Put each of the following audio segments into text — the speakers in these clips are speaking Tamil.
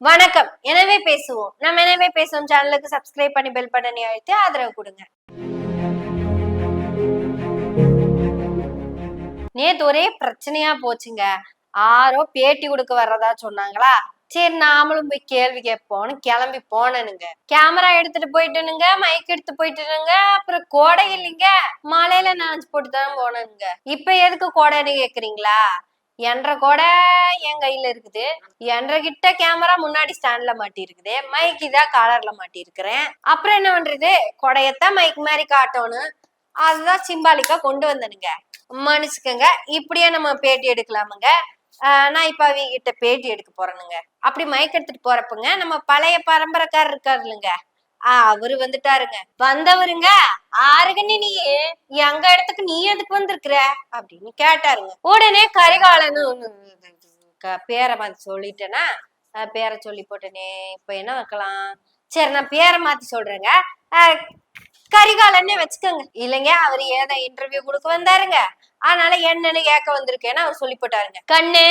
வணக்கம். எனவே பேசுவோம். நம்ம எனவே பேசுவோம் சேனலுக்கு சப்ஸ்கிரைப் பண்ணி பெல் பட்டனை அழுத்தி ஆதரவு கொடுங்க. நேத்து ஒரே பிரச்சனையா போச்சுங்க. ஆரோ பேட்டி கொடுக்க வர்றதா சொன்னாங்களா? சரி நாமளும் போய் கேள்வி கேட்போம்னு கிளம்பி போனனுங்க. கேமரா எடுத்துட்டு போயிட்டனுங்க. மைக் எடுத்து போயிட்டனுங்க. அப்புறம் கோடை இல்லைங்க. மலையில நினைச்சு போட்டு தான் போனனுங்க. இப்ப எதுக்கு கோடைன்னு கேக்குறீங்களா? என்ற கூட என் கையில இருக்குது. என்ற கிட்ட கேமரா முன்னாடி ஸ்டாண்ட்ல மாட்டி இருக்குது மைக் இதான் காலர்ல மாட்டி இருக்கிறேன் அப்புறம் என்ன பண்றது? கொடையத்தான் மைக் மாதிரி காட்டணும். அதுதான் சிம்பாலிக்கா கொண்டு வந்தனுங்க. மன்னிச்சுக்கோங்க. இப்படியே நம்ம பேட்டி எடுக்கலாமுங்க. ஆஹ் நான் இப்ப அவங்க கிட்ட பேட்டி எடுக்க போறேனுங்க. அப்படி மைக் எடுத்துட்டு போறப்பங்க நம்ம பழைய பரம்பரைக்காரர் இருக்காரு இல்லைங்க அவரு வந்துட்டாருங்க. வந்தவருங்க ஆறுகண்ணி நீ எங்க இடத்துக்கு நீ எதுக்கு வந்திருக்கிற? அப்படின்னு கேட்டாருங்க. உடனே கரிகாலன்னு பேரை மாத்தி சொல்லிட்டேனா பேரை சொல்லி போட்டேனே இப்ப என்ன வைக்கலாம்? சரி நான் பேரை மாத்தி சொல்றேங்க. அஹ் கரிகாலன்னே வச்சுக்கோங்க. இல்லைங்க அவர் ஏதோ இன்டர்வியூ கொடுக்க வந்தாருங்க. அதனால என்னன்னு கேட்க வந்திருக்கேன்னு அவர் சொல்லி போட்டாருங்க. கண்ணு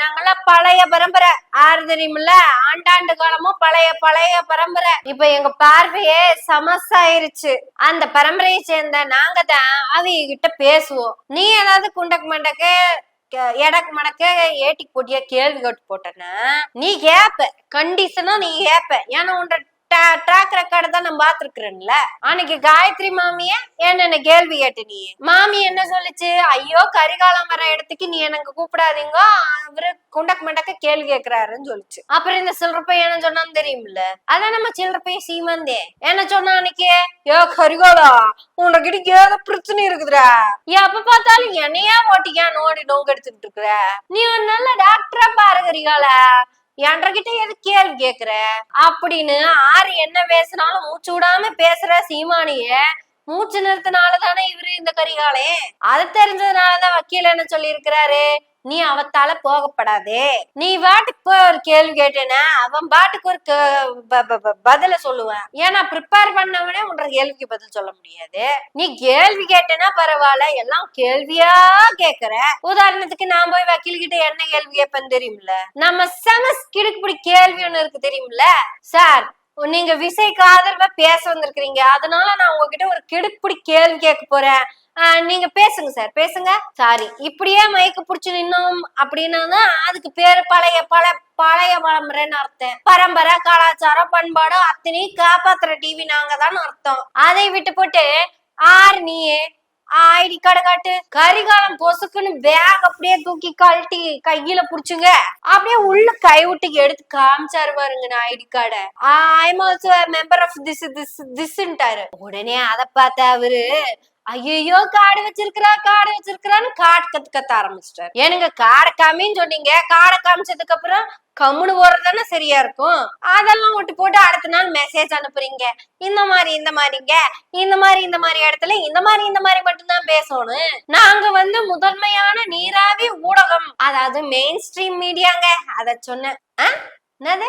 நாங்கெல்லாம் பழைய பரம்பரை. ஆறு தெரியுமில்ல? ஆண்டாண்டு காலமும் பழைய பழைய பரம்பரை. இப்ப எங்க பார்வையே சமசாயிருச்சு. அந்த பரம்பரையை சேர்ந்த நாங்க தான் அவங்க கிட்ட பேசுவோம். நீ ஏதாவது குண்டக்கு மண்டக்கு எடக்கு மடக்க ஏட்டி போட்டியா கேள்வி கேட்டு போட்டேன்னா நீ கேப்ப. கண்டிஷனா நீ கேப்ப. ஏன்னா உன்ற ட்ராக் ரெக்கார்டு தான் நான் பாத்துருக்கிறேன்ல அன்னைக்கு காயத்ரி மாமிய என்னென்ன கேள்வி கேட்டு நீ? மாமி என்ன சொல்லுச்சு? ஐயோ கரிகாலம் வர இடத்துக்கு நீ எனக்கு கூப்பிடாதீங்க. அவரு குண்டக்கு மண்டக்க கேள்வி கேட்கிறாருன்னு சொல்லுச்சு. அப்புறம் இந்த சில்லறப்பைய என்ன சொன்னான்னு தெரியும்ல அதான் நம்ம சில்லறப்பைய சீமந்தே. என்ன சொன்னா அன்னைக்கு? ஏ கரிகாலா உனக்கிட்ட ஏதோ பிரச்சனை இருக்குதுடா. எப்ப பார்த்தாலும் என்னையா ஓட்டிக்கா நோடி நோங்க எடுத்துக்கிட்டு இருக்கிற? நீ ஒரு நல்ல டாக்டரா பாரு கரிகாலா. என்கிட்ட எது கேள்வி கேக்குற? அப்படின்னு ஆறு என்ன பேசினாலும் மூச்சு விடாம பேசுற சீமானிய மூச்சு நிறுத்தினால தானே இவரு இந்த கரிகாலே அது தெரிஞ்சதுனாலதான் வக்கீல் என்ன சொல்லி இருக்கிறாரு நீ அவத்தால போகப்படாதே. நீ பாட்டுக்கு போய் ஒரு கேள்வி கேட்டேன்னா அவன் பாட்டுக்கு ஒரு ப- ப- பதில சொல்லுவேன். ஏன்னா ப்ரிப்பேர் பண்ணவனே உன்ற கேள்விக்கு பதில் சொல்ல முடியாது. நீ கேள்வி கேட்டேன்னா பரவாயில்ல எல்லாம் கேள்வியா கேக்குற. உதாரணத்துக்கு நான் போய் வக்கீல் கிட்ட என்ன கேள்வி கேட்பேன்னு தெரியும்ல நம்ம செமஸ் கிடுக்குப்படி கேள்வி ஒண்ணு இருக்கு தெரியும்ல சார் நீங்க விசைக்கு ஆதரவா பேச வந்திருக்கிறீங்க. அதனால நான் உங்ககிட்ட ஒரு கிடுக்குப்பிடி கேள்வி கேட்க போறேன். நீங்க பேசுங்க சார் பேசுங்க. சாரி இப்படியே மயக்க புடிச்சு நின்னோம் அப்படின்னா அதுக்கு பேரு பழைய பல பழைய பரம்பரைன்னு அர்த்தம். பரம்பரை கலாச்சாரம் பண்பாடு அத்தனையும் காப்பாத்துற டிவி நாங்க தான் அர்த்தம். அதை விட்டு போட்டு ஆர் நீயே ஐடி கார்டு காட்டு. கரிகாலம் பொசுக்குன்னு பேக் அப்படியே தூக்கி கழட்டி கையில புடிச்சுங்க. அப்படியே உள்ள கை விட்டு எடுத்து காமிச்சாரு பாருங்க நான் ஐடி கார்டை. I'm also member of this this திஸ்ன்ட்டாரு உடனே அதை பார்த்த அவரு ஐயோ காடு வச்சிருக்கிறா காடு வச்சிருக்கிறான்னு காடு கத்து கத்த ஆரம்பிச்சிட்டாரு. ஏனுங்க காடை காமின்னு சொன்னீங்க காடை காமிச்சதுக்கு அப்புறம் கம்முனு போறதுதானே சரியா இருக்கும்? அதெல்லாம் விட்டு போட்டு அடுத்த நாள் மெசேஜ் அனுப்புறீங்க. இந்த மாதிரி இந்த மாதிரிங்க. இந்த மாதிரி இந்த மாதிரி இடத்துல இந்த மாதிரி இந்த மாதிரி மட்டும்தான் பேசணும். நாங்க வந்து முதன்மையான நீராவி ஊடகம். அதாவது மெயின் ஸ்ட்ரீம் மீடியாங்க அத சொன்னேன். ஆ? என்னது?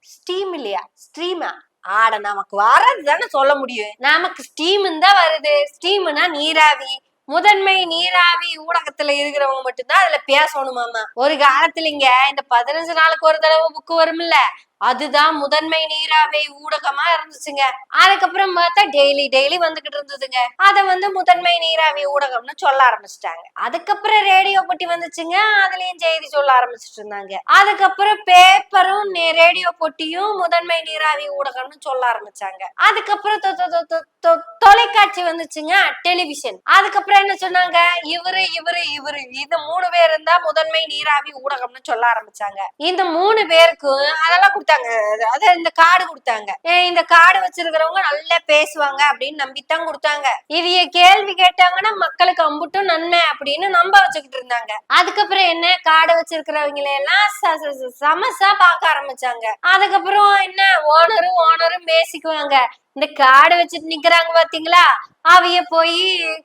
ஸ்டீம் இல்லையா? ஸ்ட்ரீமா ஆட நமக்கு வர்றது தானே சொல்ல முடியும். நமக்கு ஸ்டீம் தான் வருது. ஸ்டீம்னா நீராவி. முதன்மை நீராவி ஊடகத்துல இருக்கிறவங்க மட்டும்தான் அதுல பேசணுமாமா ஒரு காலத்துல இங்க இந்த பதினஞ்சு நாளுக்கு ஒரு தடவை புக்கு வரும்ல. அதுதான் முதன்மை நீராவி ஊடகமா இருந்துச்சுங்க. அதுக்கப்புறம் பார்த்தா டெய்லி டெய்லி வந்துகிட்டு இருந்ததுங்க. அத வந்து முதன்மை நீராவி ஊடகம்னு சொல்ல ஆரம்பிச்சிட்டாங்க. அதுக்கப்புறம் ரேடியோ போட்டி வந்துச்சுங்க. அதுலயும் செய்தி சொல்ல ஆரம்பிச்சிட்டு இருந்தாங்க. அதுக்கப்புறம் பேப்பரும் ரேடியோ போட்டியும் முதன்மை நீராவி ஊடகம்னு சொல்ல ஆரம்பிச்சாங்க. அதுக்கப்புறம் தொ- தொ- தொலைக்காட்சி வந்துச்சுங்க. டெலிவிஷன் அதுக்கப்புறம் என்ன சொன்னாங்க? இவரு இவரு இவரு. இந்த மூணு பேர் இருந்தா முதன்மை நீராவி ஊடகம்னு சொல்ல ஆரம்பிச்சாங்க. இந்த மூணு பேருக்கும் அதெல்லாம் கொடுத்தாங்க. அதாவது இந்த கார்டு கொடுத்தாங்க. இந்த கார்டு வச்சிருக்கிறவங்க நல்லா பேசுவாங்க அப்படின்னு நம்பித்தான் கொடுத்தாங்க. இதைய கேள்வி கேட்டாங்கன்னா மக்களுக்கு அம்புட்டும் நன்மை அப்படின்னு நம்ப வச்சுக்கிட்டு இருந்தாங்க. அதுக்கப்புறம் என்ன? கார்டு வச்சிருக்கிறவங்கள எல்லாம் ச- ச- சமசா பார்க்க ஆரம்பிச்சாங்க. அதுக்கப்புறம் என்ன? ஓனரும் ஓனரும் பேசிக்குவாங்க. இந்த காடை வச்சுட்டு நிக்கிறாங்க பாத்தீங்களா? அவைய போய்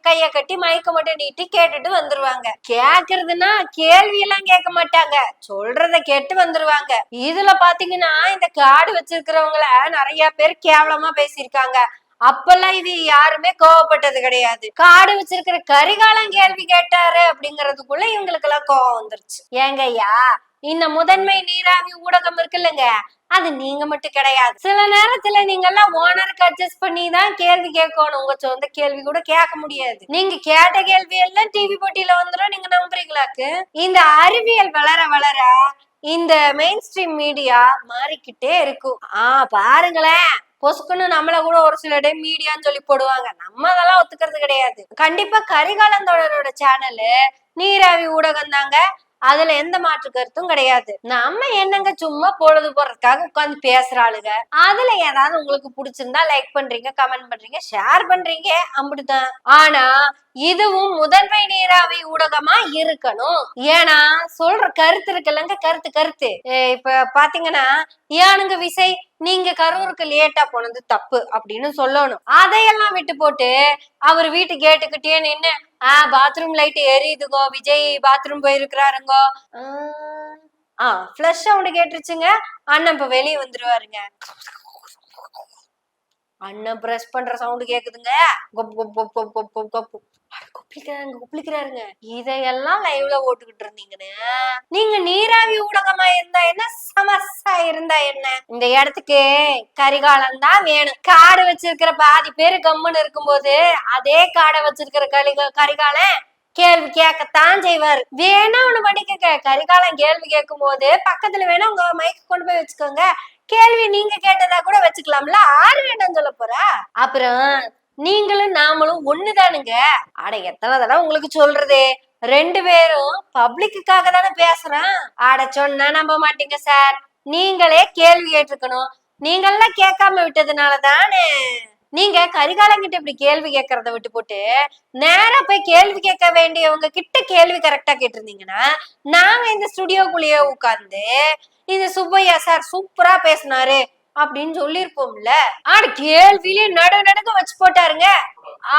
கைய கட்டி மயக்க மட்டும் நீட்டி கேட்டுட்டு வந்துருவாங்க. கேக்குறதுன்னா கேள்வி எல்லாம் கேட்க மாட்டாங்க. சொல்றத கேட்டு வந்துருவாங்க. இதுல பாத்தீங்கன்னா இந்த காடு வச்சிருக்கிறவங்கள நிறைய பேர் கேவலமா பேசியிருக்காங்க. அப்பெல்லாம் இது யாருமே கோவப்பட்டது கிடையாது. காடு வச்சிருக்கிற கரிகாலம் கேள்வி கேட்டாரு அப்படிங்கறதுக்குள்ள இவங்களுக்கு எல்லாம் கோவம் வந்துருச்சு. ஏங்கய்யா இந்த முதன்மை நீராவி ஊடகம் இருக்குல்லங்க. அது நீங்க மட்டும் கிடையாது. சில நேரத்துல நீங்க எல்லாம் ஓனருக்கு அட்ஜஸ்ட் பண்ணி தான் கேள்வி கேட்கணும். உங்க சொந்த கேள்வி கூட கேட்க முடியாது. நீங்க கேட்ட கேள்வி எல்லாம் டிவி போட்டியில வந்துடும் நீங்க நம்புறீங்களாக்கு இந்த அறிவியல் வளர வளர இந்த மெயின் ஸ்ட்ரீம் மீடியா மாறிக்கிட்டே இருக்கும். ஆ பாருங்களேன். பொசுக்குன்னு நம்மள கூட ஒரு சில டைம் மீடியான்னு சொல்லி போடுவாங்க. நம்ம அதெல்லாம் ஒத்துக்கிறது கிடையாது. கண்டிப்பா கரிகாலந்தோழரோட சேனலு நீராவி ஊடகம் தாங்க அதுல எந்த மாற்று கருத்தும் கிடையாது. நம்ம என்னங்க சும்மா பொழுது போறதுக்காக உட்காந்து பேசுற ஆளுங்க? அதுல ஏதாவது உங்களுக்கு பிடிச்சிருந்தா லைக் பண்றீங்க கமெண்ட் பண்றீங்க ஷேர் பண்றீங்க? அப்படிதான் ஆனா இதுவும் முதன்மை நீராவி ஊடகமா இருக்கணும். ஏன்னா சொல்ற கருத்து இருக்குல்லங்க கருத்து கருத்து. இப்ப பாத்தீங்கன்னா ஏனுங்க விசை? நீங்க கரூருக்கு லேட்டா போனது தப்பு அப்படின்னு சொல்லணும். அதையெல்லாம் விட்டு போட்டு அவர் வீட்டு கேட்டுக்கிட்டே நின்னு ஆஹ் பாத்ரூம் லைட் எரியுதுங்கோ விஜய் பாத்ரூம் போயிருக்கிறாருங்கோ. ஆஹ், ஆ ஃப்ளஷ் சவுண்ட் கேட்டுருச்சுங்க. அண்ணன் இப்ப வெளியே வந்துருவாருங்க. அண்ணன் பிரஷ் பண்ற சவுண்ட் கேக்குதுங்க. கொப் கொப் கொப் கொப் கொப் கொப். கொப் அட, இதையெல்லாம் லைவ்ல ஓட்டுக்கிட்டு இருந்தீங்கன்னு? நீங்க நீராவி ஊடகமா இருந்தா என்ன? சமஸ்தா இருந்தா என்ன? இந்த இடத்துக்கு கரிகாலம் தான் வேணும். காடு வச்சிருக்கிற பாதி பேரு கம்முன்னு இருக்கும்போது அதே காடை வச்சிருக்கிற கரிக கரிகாலம் கேள்வி கேட்கத்தான் செய்வாரு. வேணா ஒண்ணு பண்ணிக்கங்க கரிகாலம் கேள்வி கேட்கும் போது பக்கத்துல வேணா உங்க மைக் கொண்டு போய் வச்சுக்கோங்க. கேள்வி நீங்க கேட்டதா கூட வச்சுக்கலாம்ல. ஆறு வேண்டாம் சொல்ல போறா? அப்புறம் நீங்களும் நாமளும் ஒண்ணுதானுங்க? அட எத்தனை தடவை உங்களுக்கு சொல்றது? ரெண்டு பேரும் பப்ளிக்குக்காக தானே பேசுறோம். ஆட சொன்னா நம்ப மாட்டீங்க சார். நீங்களே கேள்வி கேட்டிருக்கணும். நீங்கெல்லாம் கேட்காம விட்டதுனால தானே. நீங்க கரிகாலங்கிட்ட இப்படி கேள்வி கேட்கறத விட்டு போட்டு நேரா போய் கேள்வி கேட்க வேண்டியவங்க கிட்ட கேள்வி கரெக்டா கேட்டிருந்தீங்கன்னா நாங்க இந்த ஸ்டுடியோக்குள்ளேயே உட்கார்ந்து இது சுப்பையா சார் சூப்பரா பேசினாரு. அப்படின்னு சொல்லியிருப்போம்ல. ஆட கேள்வியிலே நடு நடுக்க வச்சு போட்டாருங்க.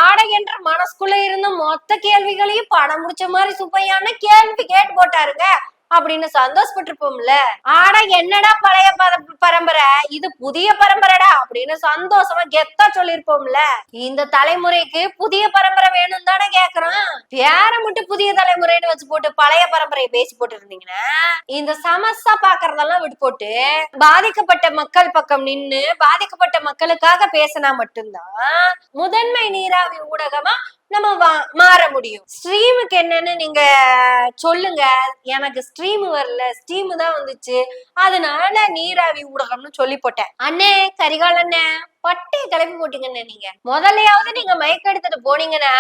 ஆட என்ற மனசுக்குள்ள இருந்த மொத்த கேள்விகளையும் படம் முடிச்ச மாதிரி சுப்பையான கேள்வி கேட்டு போட்டாருங்க. அப்படின்னு சந்தோஷப்பட்டிருப்போம்ல. ஆனா என்னடா பழைய பர- பரம்பரை? இது புதிய பரம்பரைடா அப்படின்னு சந்தோஷமா கெத்தா சொல்லிருப்போம்ல. இந்த தலைமுறைக்கு புதிய பரம்பரை வேணும் தானே கேக்குறோம். பேர மட்டும் புதிய தலைமுறைன்னு வச்சு போட்டு பழைய பரம்பரையை பேசி போட்டு இருந்தீங்கன்னா இந்த சமஸ்தா பாக்குறதெல்லாம் விட்டு போட்டு பாதிக்கப்பட்ட மக்கள் பக்கம் நின்னு பாதிக்கப்பட்ட மக்களுக்காக பேசினா மட்டும்தான் முதன்மை நீராவி ஊடகமா நம்ம வா- மாற முடியும். ஸ்ட்ரீமுக்கு என்னன்னு நீங்க சொல்லுங்க. எனக்கு ஸ்ட்ரீம் வரல. ஸ்டீம் தான் வந்துச்சு. அதனால நீராவி ஊடகம்னு சொல்லி போட்டேன். அண்ணே கரிகால் அண்ணே பட்டையை கிளப்பி போட்டீங்கண்ணே நீங்க. முதல்லையாவது நீங்க மயக்க எடுத்துட்டு போனீங்கன்னா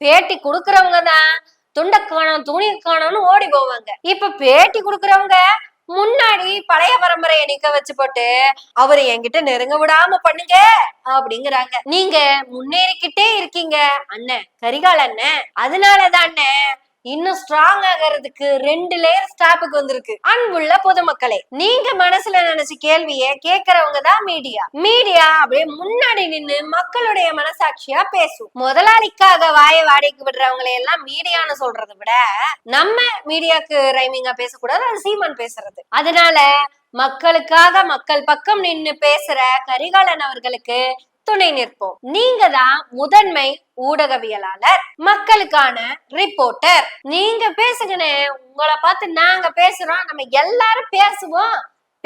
பேட்டி குடுக்கறவங்க தான் துண்டை காணும் துணி காணும்னு ஓடி போவாங்க. இப்ப பேட்டி குடுக்கறவங்க முன்னாடி பழைய பரம்பரையை நிக்க வச்சு போட்டு அவரை என்கிட்ட நெருங்க விடாம பண்ணுங்க அப்படிங்கிறாங்க. நீங்க முன்னேறிக்கிட்டே இருக்கீங்க அண்ணன் கரிகால் அண்ணன் அதனாலதான் அண்ணன் இன்னும் ஸ்ட்ராங் ஆகிறதுக்கு ரெண்டு லேயர் ஸ்டாப்புக்கு வந்திருக்கு. அன்புள்ள பொதுமக்களே நீங்க மனசுல நினைச்ச கேள்விய கேக்குறவங்க தான் மீடியா மீடியா அப்படியே முன்னாடி நின்னு மக்களுடைய மனசாட்சியா பேசும். முதலாளிக்காக வாய வாடகைக்கு விடுறவங்களை எல்லாம் மீடியான்னு சொல்றதை விட நம்ம மீடியாக்கு ரைமிங்கா பேசக்கூடாது அது சீமான் பேசுறது. அதனால மக்களுக்காக மக்கள் பக்கம் நின்னு பேசுற கரிகாலன் அவர்களுக்கு துணை நிற்போம். நீங்க தான் முதன்மை ஊடகவியலாளர் மக்களுக்கான ரிப்போர்ட்டர் நீங்க பேசுங்கன்னு உங்களை பார்த்து நாங்க பேசுறோம் நம்ம எல்லாரும் பேசுவோம்.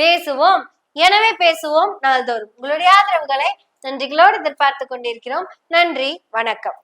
பேசுவோம். எனவே பேசுவோம் நாள்தோறும். உங்களுடைய ஆதரவுகளை நன்றிகளோடு எதிர்பார்த்து கொண்டிருக்கிறோம். நன்றி வணக்கம்.